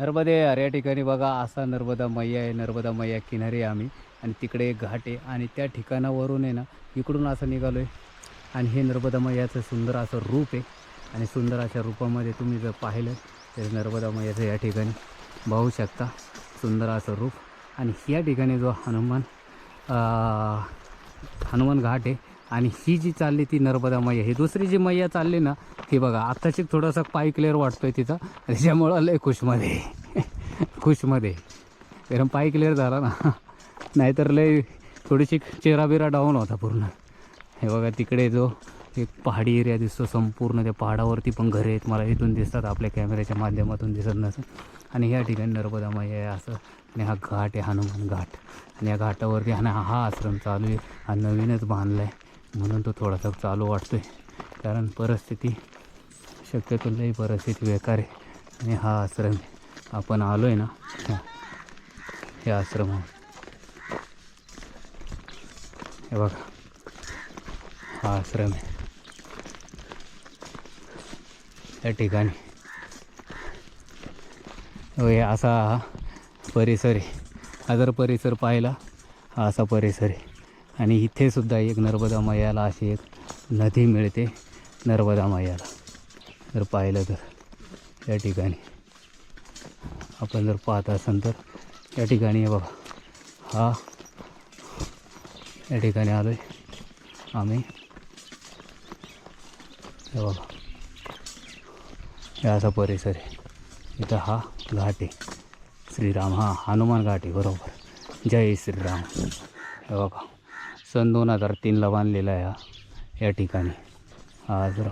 नर्मदे यार या ठिकाणी बघा असा नर्मदा मैया आहे नर्मदा मैया किनारी आहे आम्ही. आणि तिकडे एक घाट आहे आणि त्या ठिकाणावरून आहे ना इकडून असं निघालो आहे आणि हे नर्मदा मैयाचं सुंदर असं रूप आहे. आणि सुंदर अशा रूपामध्ये तुम्ही जर पाहिलं तर नर्मदा मैयाचं या ठिकाणी पाहू शकता. सुंदर असं रूप. आणि या ठिकाणी जो हनुमान हनुमान घाट आहे आणि ही जी चालली ती नर्मदा मैया. ही दुसरी जी मैया चालली ना ती बघा आत्ताची थोडासा पाय क्लिअर वाटतोय तिचा. त्याच्यामुळं लय खुशमध्ये खुशमध्ये कारण पाय क्लिअर झाला ना. नाहीतर लय थोडीशी चेहरा बिरा डाऊन होता पूर्ण. हे बघा तिकडे जो एक पहाडी एरिया दिसतो संपूर्ण त्या पहाडावरती पण घरे आहेत. मला इथून दिसतात आपल्या कॅमेऱ्याच्या माध्यमातून दिसत नसतं आणि ह्या ठिकाणी नर्मदा मैया आहे असं. आणि हा घाट आहे हनुमान घाट. आणि या घाटावरती आणि हा आश्रम चालू आहे. हा नवीनच बांधला आहे म्हणून तो थोडासा चालू वाटतो आहे कारण परिस्थिती शक्यतो लई परिस्थिती बेकार आहे. आणि हा आश्रम आहे आपण आलो आहे ना ह्या- हे आश्रम हे बघा हा आश्रम आहे. या ठिकाणी. हो, असा हा परिसर आहे. हा जर परिसर पाहिला हा असा परिसर आहे. आणि इथे सुद्धा एक नर्मदा मैयाला अशी एक नदी मिळते नर्मदा मैयाला. जर पाहिलं तर या ठिकाणी. आपण जर पाहत असाल तर या ठिकाणी आहे बघा. हा. या ठिकाणी आलो आहे आम्ही. बाबा बघा. हे असा परिसर आहे. इथं हा घाट आहे. श्रीराम हा हनुमान घाट आहे बरोबर. जय श्रीराम. हे बघा. सन दोन हजार तीनला बांधलेला आहे हा या ठिकाणी. हा आश्रम.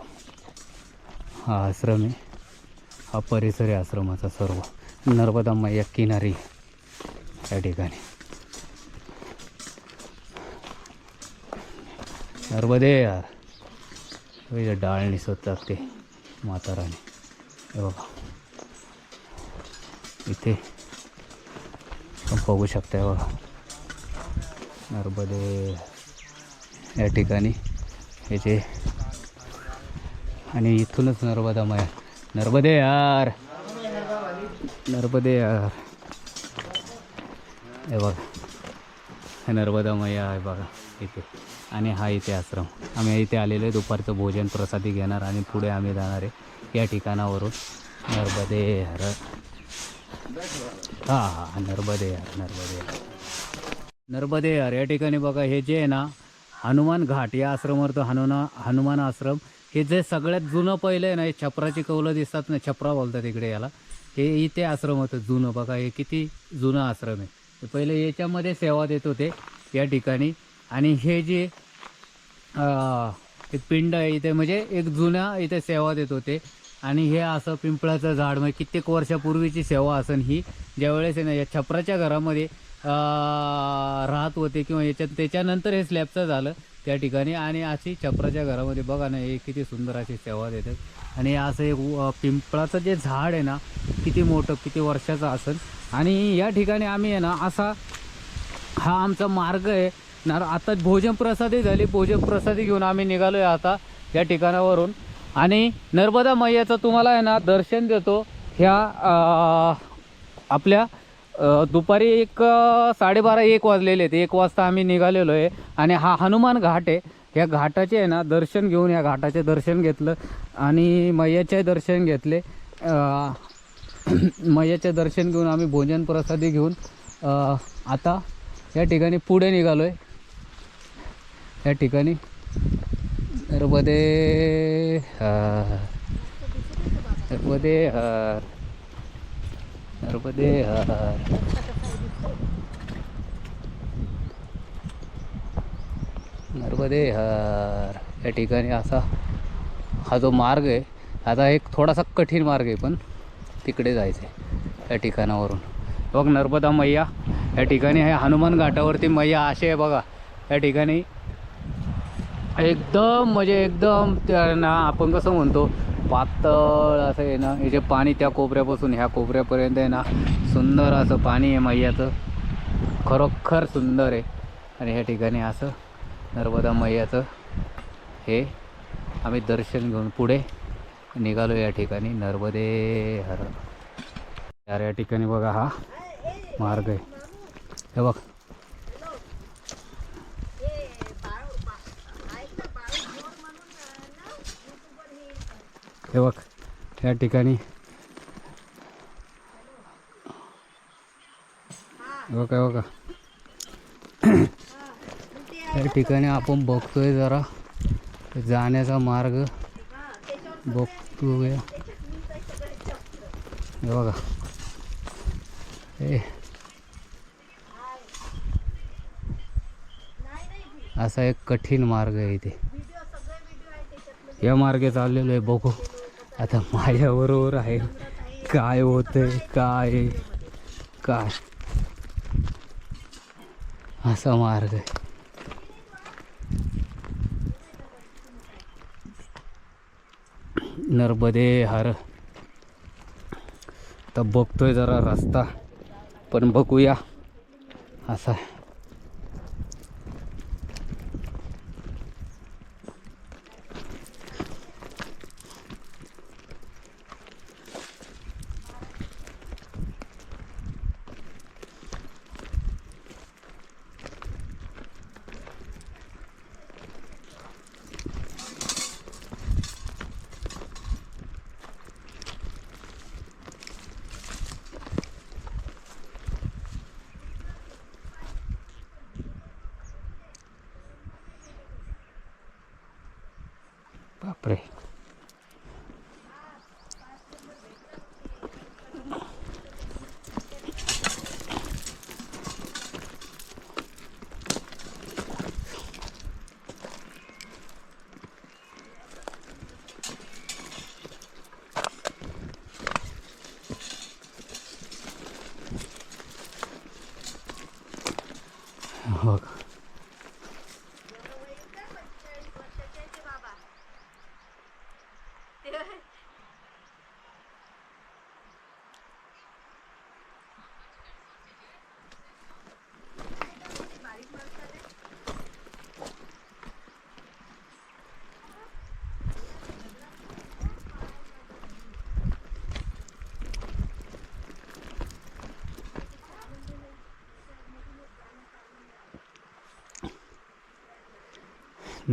हा आश्रम आहे. हा परिसर आहे आश्रमाचा सर्व. नर्मदा मैया किनारी या ठिकाणी. नर्मदे यार. डाळ निसतात ते म्हाताराने. हे बघा. इथे बघू शकता बघा. नर्मदे या ठिकाणी याचे आणि इथूनच नर्मदा माया. नर्मदे यार. नर्मदे यार. हे बघा. हे नर्मदा मैया आहे बघा इथे. आणि हा इथे आश्रम. आम्ही इथे आलेलो आहे. दुपारचं भोजन प्रसादी घेणार आणि पुढे आम्ही जाणार आहे. या ठिकाणावरून. नर्मदे हर हां हां नर्मदे हर नर्मदे हर नर्मदे हर या ठिकाणी बघा हे जे आहे ना हनुमान घाट या आश्रमावर हनुना हनुमान आश्रम हे जे सगळ्यात जुनं पहिलं आहे ना हे छपराची कौलं दिसतात ना छपरा बोलतात इकडे याला हे इथे आश्रम होतं जुनं बघा हे किती जुनं आश्रम आहे. पहिले याच्यामध्ये सेवा देत होते या ठिकाणी आणि हे जे एक पिंड आहे इथे म्हणजे एक जुन्या इथे सेवा देत होते आणि हे असं पिंपळाचं झाड म्हणजे कित्येक वर्षापूर्वीची सेवा असन ही ज्यावेळेस आहे ना या छपराच्या घरामध्ये राहत होते किंवा याच्यात त्याच्यानंतर हे स्लॅबचं झालं त्या ठिकाणी. आणि अशी छपराच्या घरामध्ये बघा ना हे किती सुंदर अशी सेवा देतात आणि असं एक पिंपळाचं जे झाड आहे ना किती मोठं किती वर्षाचं असेल. आणि या ठिकाणी आम्ही आहे ना असा हा आमचा मार्ग आहे. ना आता भोजन प्रसादी झाली. भोजन प्रसादी घेऊन आम्ही निघालो आहे आता या ठिकाणावरून. आणि नर्मदा मैयाचं तुम्हाला आहे ना दर्शन देतो. ह्या आपल्या दुपारी एक साडेबारा एक वाजलेले आहेत. एक वाजता आम्ही निघालेलो आहे. आणि हा हनुमान घाट आहे. या घाटाचे आहे ना दर्शन घेऊन या घाटाचे दर्शन घेतलं. आणि मैयाचे दर्शन घेतले. मैयाचे दर्शन घेऊन आम्ही भोजन प्रसादी घेऊन आता या ठिकाणी पुढे निघालो आहे या ठिकाणी. नर्मदे हर नर्मदे हर नर्मदे हर या ठिकाणी असा हा जो मार्ग आहे आता एक थोडासा कठीण मार्ग आहे पण तिकडे जायचं आहे या ठिकाणावरून. बघ नर्मदा मैया या ठिकाणी आहे हनुमान घाटावरती मैया असे आहे बघा. या ठिकाणी एकदम म्हणजे एकदम त्या ना आपण कसं म्हणतो पातळ असं आहे ना हे जे पाणी त्या कोपऱ्यापासून ह्या कोपऱ्यापर्यंत आहे ना सुंदर असं पाणी आहे मैयाचं. खरोखर सुंदर आहे. आणि ह्या ठिकाणी असं नर्मदा मैयाचं हे आम्ही दर्शन घेऊन पुढे निघालो या ठिकाणी नर्मदे हर यार या ठिकाणी बघा हा मार्ग आहे. हे बघ हे बघ या ठिकाणी बघा बघा. या ठिकाणी आपण बघतोय जरा जाण्याचा मार्ग. बघतोय. हे बघा. हे. असा एक कठीण मार्ग आहे इथे. या मार्गे चाललेलो आहे बघू. आता माझ्याबरोबर आहे. काय होतंय? काय? आहे, काय? असा मार्ग आहे. नर्मदे हर. तर बघतोय जरा रस्ता पण बघूया. असा आहे. बापरे हो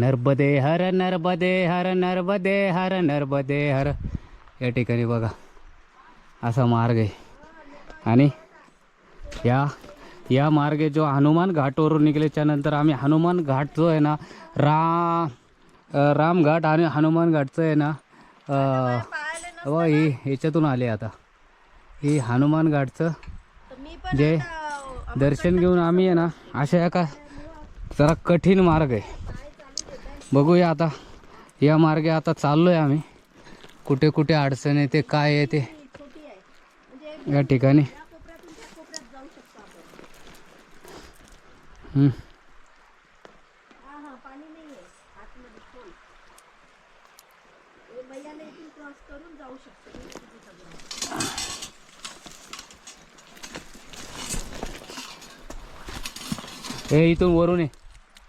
नर्मदे हर नर्मदे हर नर्मदे हर नर्मदे हर. या ठिकाणी बघा. असा मार्ग आहे. आणि या या मार्गे जो हनुमान घाटवरून निघल्याच्या नंतर आम्ही हनुमान घाट जो आहे ना राम रामघाट राम घाट आणि हनुमान घाटचं आहे ना व ही ह्याच्यातून आले आता. ही हनुमान घाटचं जे दर्शन घेऊन आम्ही आहे ना अशा एका जरा कठीण मार्ग आहे. बघूया आता. या मार्गे आता चाललोय आम्ही. कुठे कुठे अडचण येते काय येते या ठिकाणी. हे इथून वरून ये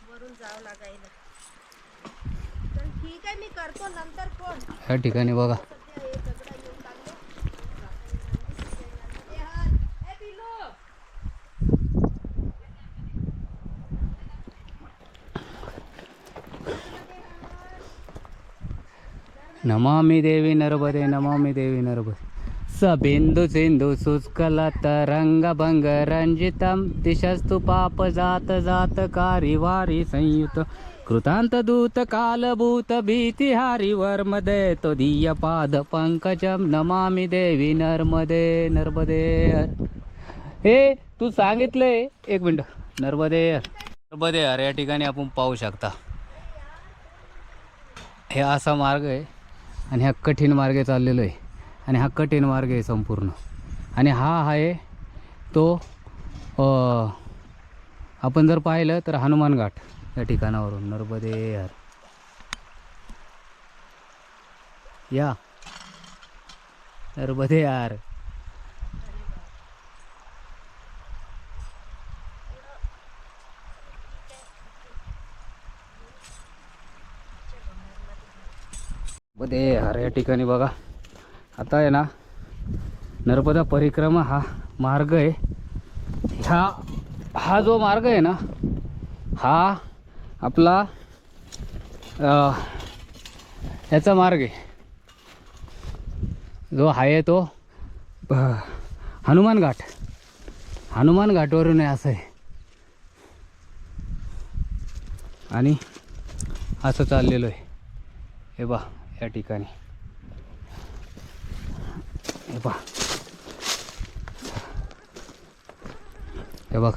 वरून जावं लागायला तर ठीक आहे मी करतो नंतर फोन या ठिकाणी बघा. नमामि देवी नर्मदे नमामि देवी नर्मदे। सबिंदू सिंधू सुस्कलत रंगभंग रंजितम दिशस्तु पाप जात जात कारी वारी संयुत। कृतांत दूत कालभूत भीतिहारी वर्मदे तो दीय पाद पंकजम नमामि देवी नर्मदे नर्मदे। हे तू सांगितलंय एक मिनिट. नर्मदे नर्मदे या ठिकाणी आपण पाहू शकता. हे असा मार्ग आहे आणि हा कठीण मार्गे चाललेलो आहे. आणि हा कठीण मार्ग आहे संपूर्ण. आणि हा आहे तो आपण जर पाहिलं तर हनुमान घाट या ठिकाणावरून नर्मदे यार या. नर्मदे यार बदे यार या ठिकाणी बघा. आता आहे ना नर्मदा परिक्रमा हा मार्ग आहे. ह्या हा जो मार्ग आहे ना हा आपला ह्याचा मार्ग आहे. जो आहे तो हनुमान घाट. हनुमान घाटवरून आहे असं आहे. आणि असं चाललेलो आहे. हे बा या ठिकाणी. हे बा हे बघ.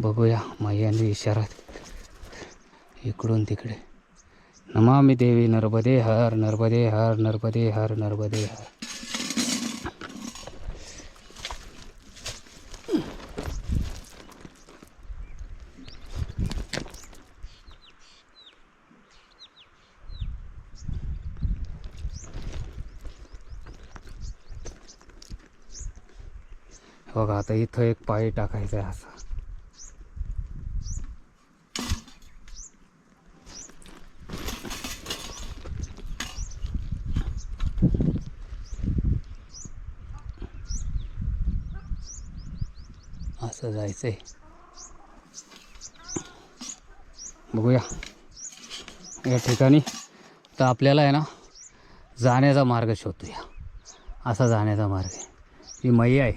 बघूया मैयाने इशारा इकडून तिकडे. नमामि देवी नर्मदे हर नर्मदे हर नर्मदे हर नर्मदे हर. बघा आता इथं एक पाय टाकायचा आहे असा. असं आहे बघूया. या ठिकाणी तर आपल्याला आहे ना जाण्याचा मार्ग शोधूया. असा जाण्याचा मार्ग आहे. ही मैया आहे.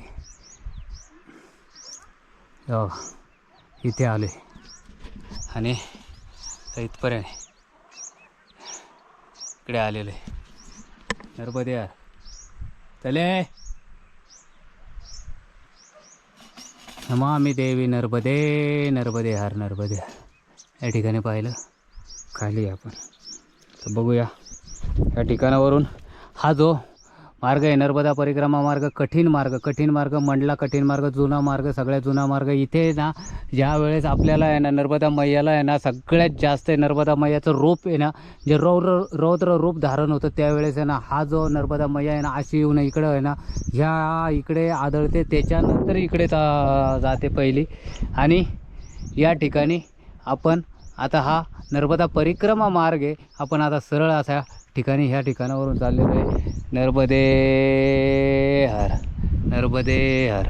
बघा, इथे आले आणि इथपर्यंत इकडे आलेलो आहे. नर्मदे यार. चले. नमामी देवी नर्मदे नर्मदे हर नर्मदे. हर या ठिकाणी पाहिलं खाली आपण. तर बघूया या ठिकाणावरून हा जो मार्ग आहे. नर्मदा परिक्रमा मार्ग कठीण मार्ग कठीण मार्ग मंडला कठीण मार्ग जुना मार्ग सगळ्यात जुना मार्ग. इथे ना ज्या वेळेस आपल्याला आहे ना नर्मदा मैयाला आहे ना सगळ्यात जास्त आहे नर्मदा मैयाचं रूप आहे ना जे रौद्र रौद्र रूप धारण होतं त्यावेळेस आहे ना हा जो नर्मदा मैया आहे ना अशी येऊन इकडं आहे ना ह्या इकडे आदळते त्याच्यानंतर इकडे जाते पहिली. आणि या ठिकाणी आपण आता हा नर्मदा परिक्रमा मार्ग आहे आपण आता सरळ असा ठिकाणी ह्या ठिकाणावरून चाललेलो आहे. नर्मदे हर नर्मदे हर.